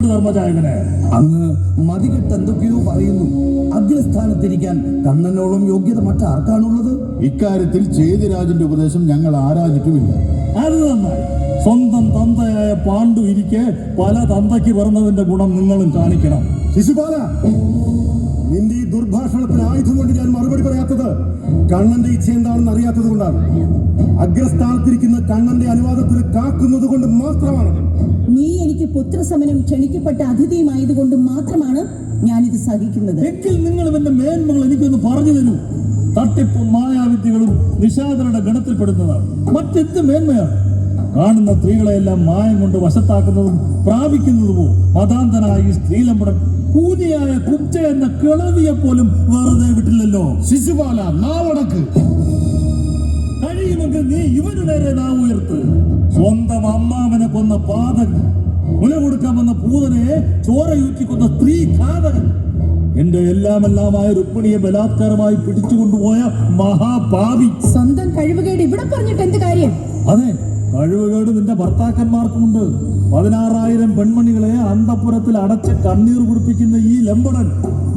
ധർമ്മജായകനെ അങ്ങ് മതികെട്ട് എന്തൊക്കെയോ പറയുന്നു. അഗ്രസ്ഥാനത്തിരിക്കാൻ കണ്ണനോളം യോഗ്യത മറ്റാർക്കാണുള്ളത് ഇക്കാര്യത്തിൽ ചേതിരാജന്റെ ഉപദേശം ഞങ്ങൾ ആരാഞ്ഞിട്ടുമില്ല അത് നന്നായി? സ്വന്തം തന്തയായ പാണ്ഡു ഇരിക്കെ പല തന്തയ്ക്ക് പറഞ്ഞതിന്റെ ഗുണം നിങ്ങളും കാണിക്കണം. ശിശുപാല! ഈ ആയുധം കൊണ്ട് ഞാൻ മറുപടി പറയാത്തത്. കണ്ണന്റെ ഇച്ഛ എന്താണെന്ന് അറിയാത്തത് കൊണ്ടാണ്. അഗ്രസ്ഥാനത്തിരിക്കുന്ന കണ്ണന്റെ അനുവാദത്തിന് കാക്കുന്നത് കൊണ്ട് മാത്രമാണ്. നീ എനിക്ക് പുത്രസമനം ക്ഷണിക്കപ്പെട്ട അതിഥിയുമായതുകൊണ്ട് മാത്രമാണ് ഞാനിത് സഹിക്കുന്നത്. എങ്കിൽ നിങ്ങൾ ഇവന്റെ മേന്മകൾ എനിക്കൊന്ന് പറഞ്ഞു തരൂ. തട്ടിപ്പും മായാവിദ്യകളും നിഷാദരുടെ ഗണത്തിൽപ്പെടുന്നതാണ്. മറ്റെന്ത് മേന്മയാണ്? കാണുന്ന സ്ത്രീകളെയെല്ലാം മായം കൊണ്ട് വശത്താക്കുന്നതും പ്രാപിക്കുന്നതുമോ? മതാന്തനായി ഈ കൂനിയായ കുബ്ജ എന്ന കിളവിയെ പോലും വെറുതെ വിട്ടില്ലല്ലോ. ശിശുപാല നാവടക്ക്. കഴിയുമെങ്കിൽ നീ ഇവന് നേരെ നാ ഉയർത്ത്. സ്വന്തം അമ്മാവനെ കൊന്ന പാതകൻ മുല കൊടുക്കാൻ വന്ന പൂതനെ ചോരയൂറ്റി കൊന്ന സ്ത്രീ ഘാതകൻ എന്റെ എല്ലാമെല്ലാമായ രുക്മിണിയെ ബലാത്കാരമായി പിടിച്ചുകൊണ്ടുപോയ മഹാപാപി. സ്വന്തം കഴിവുകേട് ഇവിടെ പറഞ്ഞിട്ട് എന്ത് കാര്യം? അതെ കഴിവുകേട് നിന്റെ ഭർത്താക്കന്മാർക്കുമുണ്ട് പതിനാറായിരം പെൺമണികളെ അന്തപുരത്തിൽ അടച്ച് കണ്ണീർ കുടിപ്പിക്കുന്ന ഈ ലംബടൻ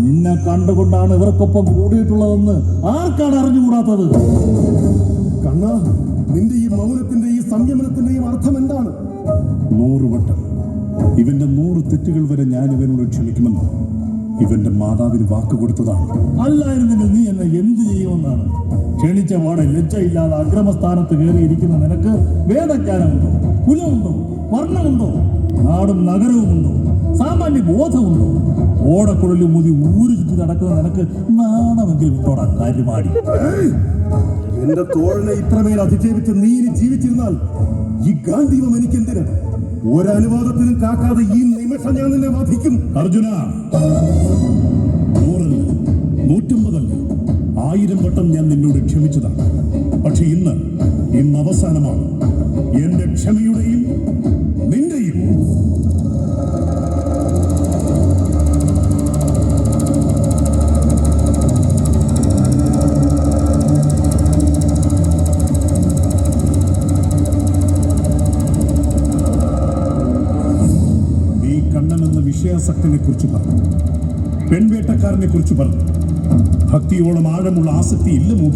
നിന്നെ കണ്ടുകൊണ്ടാണ് ഇവർക്കൊപ്പം കൂടിയിട്ടുള്ളതെന്ന് ആർക്കാണ് അറിഞ്ഞുകൂടാത്തത്? കണ്ണ നിന്റെ ഈ മൗനത്തിന്റെ ഈ സംയമനത്തിന്റെയും അർത്ഥം എന്താണ്? നൂറ് വട്ടം ഇവന്റെ നൂറ് തെറ്റുകൾ വരെ ഞാൻ ഇവനോട് ക്ഷമിക്കുമെന്ന്. ഇവന്റെ മാതാവിന് വാക്ക് കൊടുത്തതാണ്. അല്ലായിരുന്നെങ്കിൽ നീ എന്നെ എന്ത് ചെയ്യുമെന്നാണ്? ക്ഷണിച്ച പാടെ ലജ്ജയില്ലാതെ അഗ്രമസ്ഥാനത്ത് കയറിയിരിക്കുന്ന നിനക്ക് വേദജ്ഞാനമുണ്ടോ? കുലമുണ്ടോ? വർണമുണ്ടോ? നാടും നഗരവുമുണ്ടോ? സാമാന്യ ബോധമുണ്ടോ ഓടക്കുഴലും മുതി ഊരു ചുറ്റി നടക്കുന്ന നിനക്ക് നാണമെങ്കിൽ ഉണ്ടോടാ കാര്യമാടി. എന്റെ തോഴനെ ഇത്രമേൽ അധിക്ഷേപിച്ച് നീ ജീവിച്ചിരുന്നാൽ ഈ ഗാന്ധീവം എനിക്കെന്തിന്? ഒരനുവാദത്തിനും കാക്കാതെ ഈ നിമിഷം ഞാൻ നിന്നെ വധിക്കും അർജുന നൂറല്ല നൂറ്റമ്പതല്ല ആയിരം വട്ടം ഞാൻ നിന്നോട് ക്ഷമിച്ചതാണ്. പക്ഷെ ഇന്ന് ഇന്ന് അവസാനമാണ്. എന്റെ ക്ഷമയുടെയും വിഷയാസക്തിനെ കുറിച്ച് പറഞ്ഞു. പെൺവേട്ടക്കാരനെ കുറിച്ച് പറഞ്ഞു. ഭക്തിയോളം ആഴമുള്ള ആസക്തി ഇല്ല മൂഢ.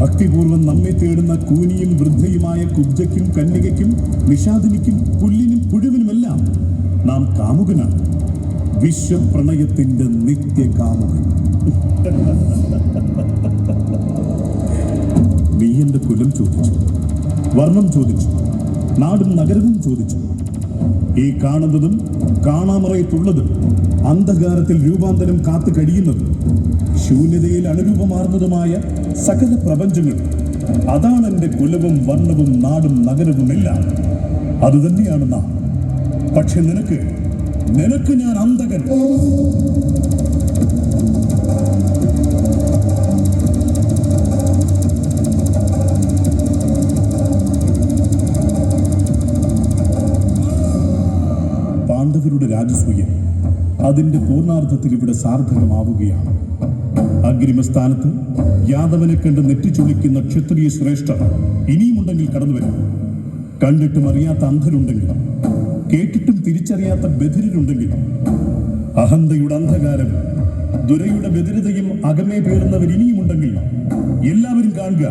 ഭക്തിപൂർവം നമ്മെ തേടുന്ന കൂനിയും വൃദ്ധയുമായ കുബ്ജയ്ക്കും കന്യകയ്ക്കും നിഷാദിനിക്കും പുല്ലിനും പുഴുവിനുമെല്ലാം നാം കാമുകനാണ്. വിശ്വപ്രണയത്തിന്റെ നിത്യ കാമുകൻ നീ എന്റെ കുലം ചോദിച്ചു. വർണം ചോദിച്ചു. നാടും നഗരവും ചോദിച്ചു. ഈ കാണുന്നതും കാണാമറയത്തുള്ളതും അന്ധകാരത്തിൽ രൂപാന്തരം കാത്തു കഴിയുന്നതും ശൂന്യതയിൽ അനുരൂപമാർന്നതുമായ സകല പ്രപഞ്ചങ്ങൾ അതാണ് എന്റെ കുലവും വർണവും നാടും നഗരവും എല്ലാം അതുതന്നെയാണ് നാം. പക്ഷെ നിനക്ക് നിനക്ക് ഞാൻ അന്ധകൻ. പാണ്ഡവരുടെ രാജസൂയം അതിന്റെ പൂർണാർത്ഥത്തിൽ ഇവിടെ സാർത്ഥകമാവുകയാണ്. അഗ്രിമസ്ഥാനത്ത് യാദവനെ കണ്ട് നെറ്റിച്ചൊളിക്കുന്ന ക്ഷത്രിയ ശ്രേഷ്ഠർ ഇനിയുമുണ്ടെങ്കിൽ കടന്നു വരും. കണ്ടിട്ടും അറിയാത്ത അന്ധരുണ്ടെങ്കിൽ കേട്ടിട്ടും തിരിച്ചറിയാത്ത ബധിരരുണ്ടെങ്കിൽ അഹന്തയുടെ അന്ധകാരം ദുരയുടെ ബധിരതയും അകമേ പേറുന്നവർ ഇനിയുമുണ്ടെങ്കിൽ എല്ലാവരും കാണുക.